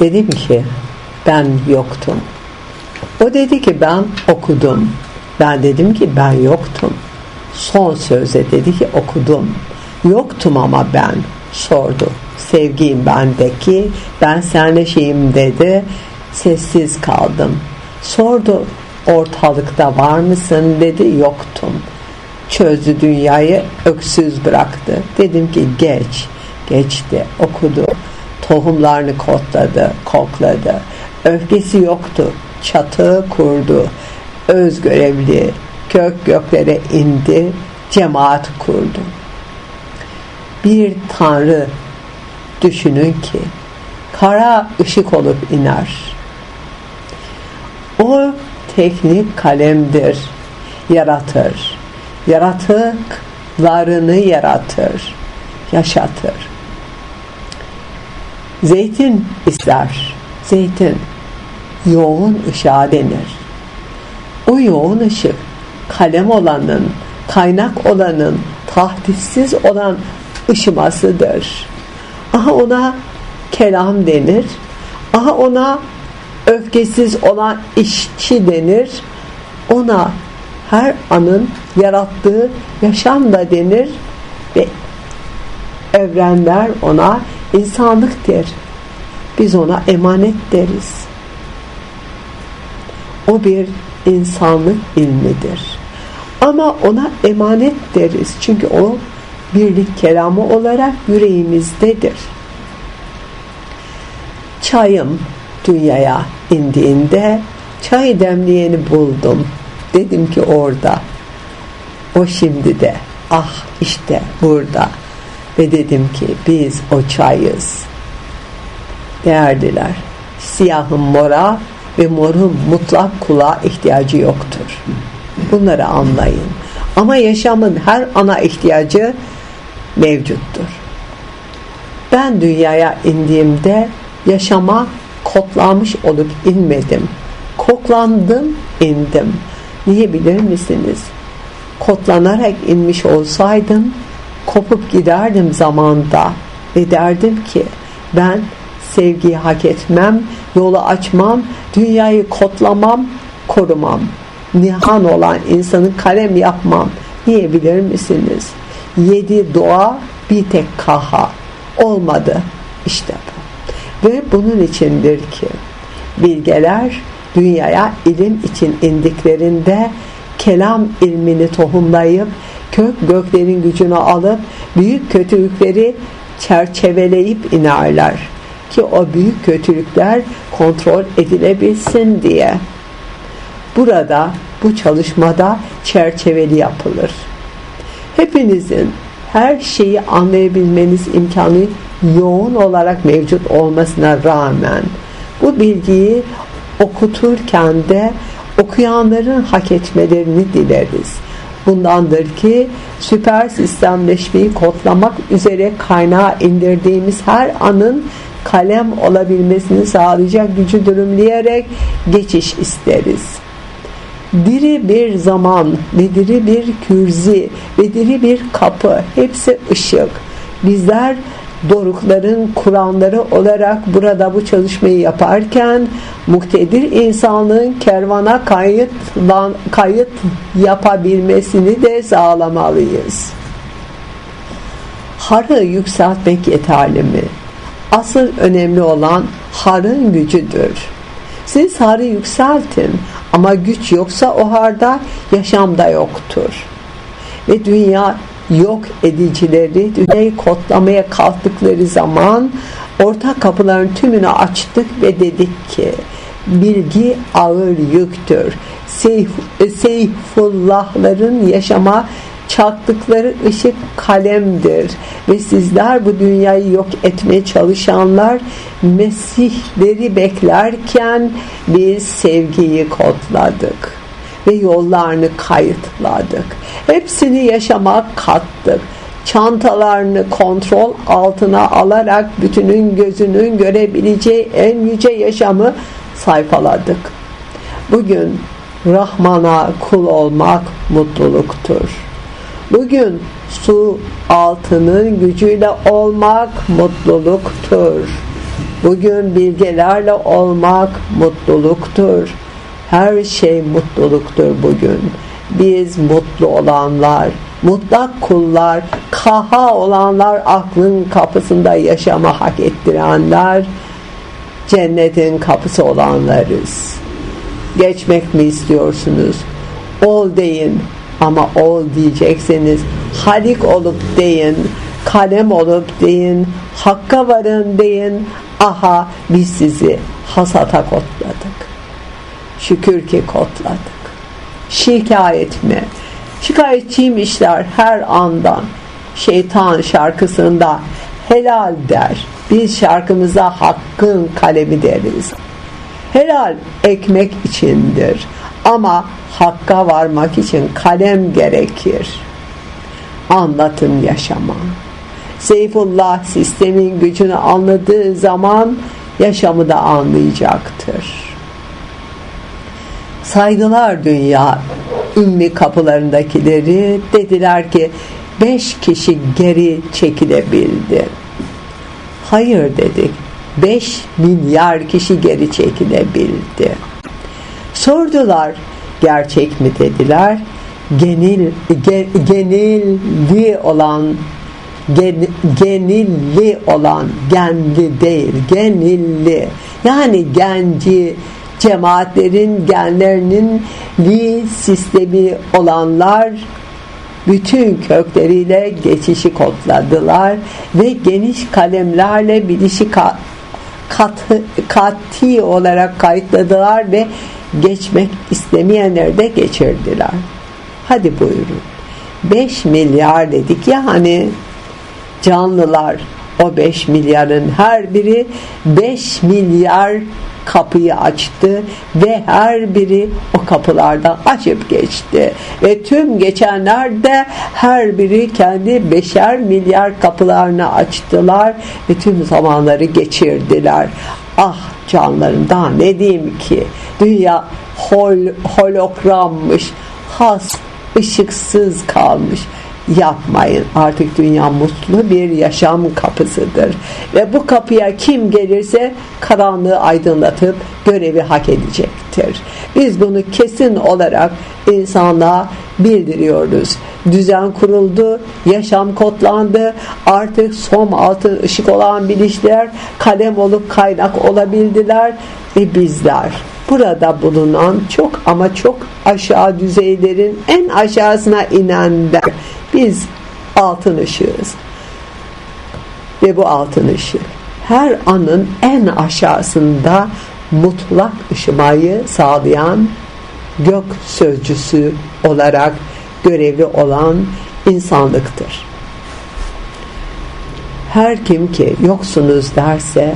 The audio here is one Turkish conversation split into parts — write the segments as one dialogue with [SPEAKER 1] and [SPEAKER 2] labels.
[SPEAKER 1] Dedim ki ben yoktum. O dedi ki ben okudum. Ben dedim ki ben yoktum. Son sözde dedi ki okudum. Yoktum ama ben sordu. Sevgiyim bendeki, ben seninle şeyim dedi. Sessiz kaldım. Sordu ortalıkta var mısın dedi yoktum. Çözdü dünyayı öksüz bıraktı. Dedim ki geç. Geçti okudu. Tohumlarını kotladı, kokladı. Öfkesi yoktu. Çatı kurdu. Öz görevli kök göklere indi. Cemaat kurdu. Bir tanrı düşünün ki kara ışık olup iner. O teknik kalemdir. Yaratır. Yaratıklarını yaratır. Yaşatır. Zeytin ister. Zeytin yoğun ışığa denir. O yoğun ışık kalem olanın, kaynak olanın, tahdissiz olan ışımasıdır. Aha ona kelam denir. Aha ona öfkesiz olan işçi denir. Ona her anın yarattığı yaşam da denir ve evrenler ona insanlık der. Biz ona emanet deriz. O bir insanlık ilmidir. Ama ona emanet deriz. Çünkü o birlik kelamı olarak yüreğimizdedir. Çayım dünyaya indiğinde çay demleyeni buldum. Dedim ki orada. O şimdi de ah işte burada. Ve dedim ki biz o çayız. Değerliler. Siyahın mora ve morun mutlak kulağa ihtiyacı yoktur. Bunları anlayın. Ama yaşamın her ana ihtiyacı mevcuttur. Ben dünyaya indiğimde yaşama kodlanmış olup inmedim. Koklandım, indim. Niye bilir misiniz? Kodlanarak inmiş olsaydım kopup giderdim zamanda ve derdim ki ben sevgiyi hak etmem, yolu açmam, dünyayı kodlamam, korumam. Nihan olan insanı kalem yapmam. Niye bilir misiniz? Yedi dua bir tek kaha. Olmadı. İşte bu. Ve bunun içindir ki bilgeler dünyaya ilim için indiklerinde kelam ilmini tohumlayıp kök göklerin gücünü alıp büyük kötülükleri çerçeveleyip inerler ki o büyük kötülükler kontrol edilebilsin diye. Burada bu çalışmada çerçeveli yapılır. Hepinizin her şeyi anlayabilmeniz imkanı yoğun olarak mevcut olmasına rağmen bu bilgiyi okuturken de okuyanların hak etmelerini dileriz. Bundandır ki süper sistemleşmeyi kodlamak üzere kaynağa indirdiğimiz her anın kalem olabilmesini sağlayacak gücü dürümleyerek geçiş isteriz. Diri bir zaman ve diri bir kürzi ve diri bir kapı hepsi ışık. Bizler dorukların kuranları olarak burada bu çalışmayı yaparken muktedir insanlığın kervana kayıt, kayıt yapabilmesini de sağlamalıyız. Harı yükseltmek yeterli mi? Asıl önemli olan harın gücüdür. Siz harı yükseltin ama güç yoksa o harda yaşam da yoktur. Ve dünya yok edicileri dünyayı kodlamaya kalktıkları zaman orta kapıların tümünü açtık ve dedik ki bilgi ağır yüktür. Seyf, Seyfullahların yaşama çaktıkları ışık kalemdir ve sizler bu dünyayı yok etmeye çalışanlar Mesihleri beklerken biz sevgiyi kodladık ve yollarını kayıtladık. Hepsini yaşamak kattık. Çantalarını kontrol altına alarak bütünün gözünün görebileceği en yüce yaşamı sayfaladık. Bugün Rahman'a kul olmak mutluluktur. Bugün su altının gücüyle olmak mutluluktur. Bugün bilgelerle olmak mutluluktur. Her şey mutluluktur bugün. Biz mutlu olanlar, mutlak kullar, kaha olanlar, aklın kapısında yaşama hak ettirenler, cennetin kapısı olanlarız. Geçmek mi istiyorsunuz? Ol deyin ama ol diyecekseniz halik olup deyin, kalem olup deyin, hakka varın deyin, aha biz sizi hasata kodladık. Şükür ki kodladık. Şikayet mi? Şikayetçiymişler her andan. Şeytan şarkısında helal der. Biz şarkımıza hakkın kalemi deriz. Helal ekmek içindir. Ama hakka varmak için kalem gerekir. Anlatın yaşama. Seyfullah sistemin gücünü anladığı zaman yaşamı da anlayacaktır. Saygılar dünya ümmi kapılarındakileri dediler ki beş kişi geri çekilebildi. Hayır dedik. Beş milyar kişi geri çekilebildi. Sordular gerçek mi dediler. Genil, ge, genilli olan gen, genilli olan genli değil genilli yani genci cemaatlerin genlerinin li sistemi olanlar bütün kökleriyle geçişi kodladılar ve geniş kalemlerle bilişi kat, kat, kati olarak kayıtladılar ve geçmek istemeyenleri de geçirdiler. Hadi buyurun. 5 milyar dedik ya hani canlılar o 5 milyarın her biri 5 milyar kapıyı açtı ve her biri o kapılardan açıp geçti. Ve tüm geçenler de her biri kendi beşer milyar kapılarını açtılar ve tüm zamanları geçirdiler. Ah canlarım daha ne diyeyim ki dünya hol, hologrammış has ışıksız kalmış yapmayın. Artık dünya mutlu bir yaşam kapısıdır. Ve bu kapıya kim gelirse karanlığı aydınlatıp görevi hak edecektir. Biz bunu kesin olarak insanlığa bildiriyoruz. Düzen kuruldu, yaşam kodlandı. Artık som altın ışık olan bilinçler kalem olup kaynak olabildiler ve bizler burada bulunan çok ama çok aşağı düzeylerin en aşağısına inenler biz altın ışığız. Ve bu altın ışık her anın en aşağısında mutlak ışımayı sağlayan gök sözcüsü olarak görevli olan insanlıktır. Her kim ki yoksunuz derse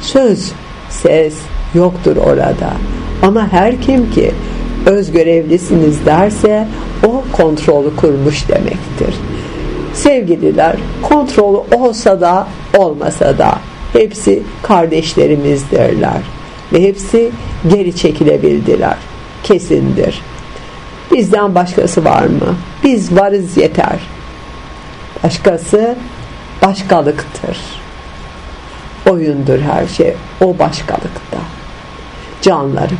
[SPEAKER 1] söz, ses yoktur orada. Ama her kim ki öz görevlisiniz derse o kontrolü kurmuş demektir. Sevgililer kontrolü olsa da olmasa da hepsi kardeşlerimizdirler ve hepsi geri çekilebildiler. Kesindir. Bizden başkası var mı? Biz varız yeter. Başkası başkalıktır. Oyundur her şey. O başkalıkta. Canlarım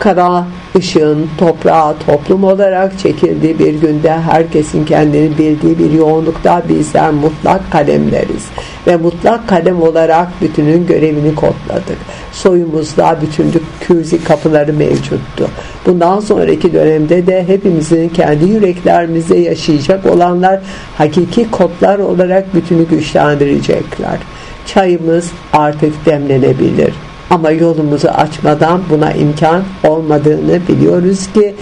[SPEAKER 1] kara ışığın toprağa toplum olarak çekildiği bir günde herkesin kendini bildiği bir yoğunlukta bizler mutlak kalemleriz ve mutlak kalem olarak bütünün görevini kodladık. Soyumuzda bütünlük kürzi kapıları mevcuttu. Bundan sonraki dönemde de hepimizin kendi yüreklerimizde yaşayacak olanlar hakiki kodlar olarak bütünü güçlendirecekler. Çayımız artık demlenebilir ama yolumuzu açmadan buna imkan olmadığını biliyoruz ki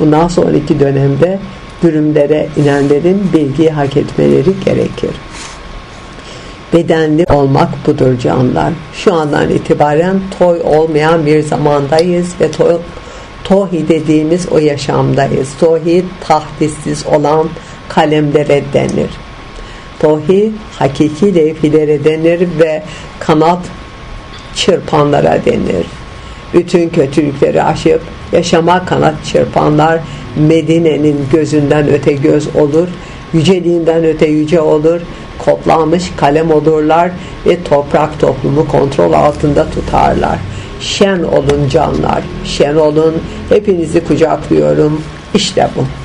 [SPEAKER 1] bundan sonraki dönemde dürümlere inenlerin bilgi hak etmeleri gerekir. Bedenli olmak budur canlar. Şu andan itibaren toy olmayan bir zamandayız ve toy, tohi dediğimiz o yaşamdayız. Tohi tahdissiz olan kalemlere denir. Tohi hakiki levhilere denir ve kanat çırpanlara denir. Bütün kötülükleri aşıp yaşama kanat çırpanlar Medine'nin gözünden öte göz olur, yüceliğinden öte yüce olur, kodlanmış kalem olurlar ve toprak toplumu kontrol altında tutarlar. Şen olun canlar, şen olun. Hepinizi kucaklıyorum. İşte bu.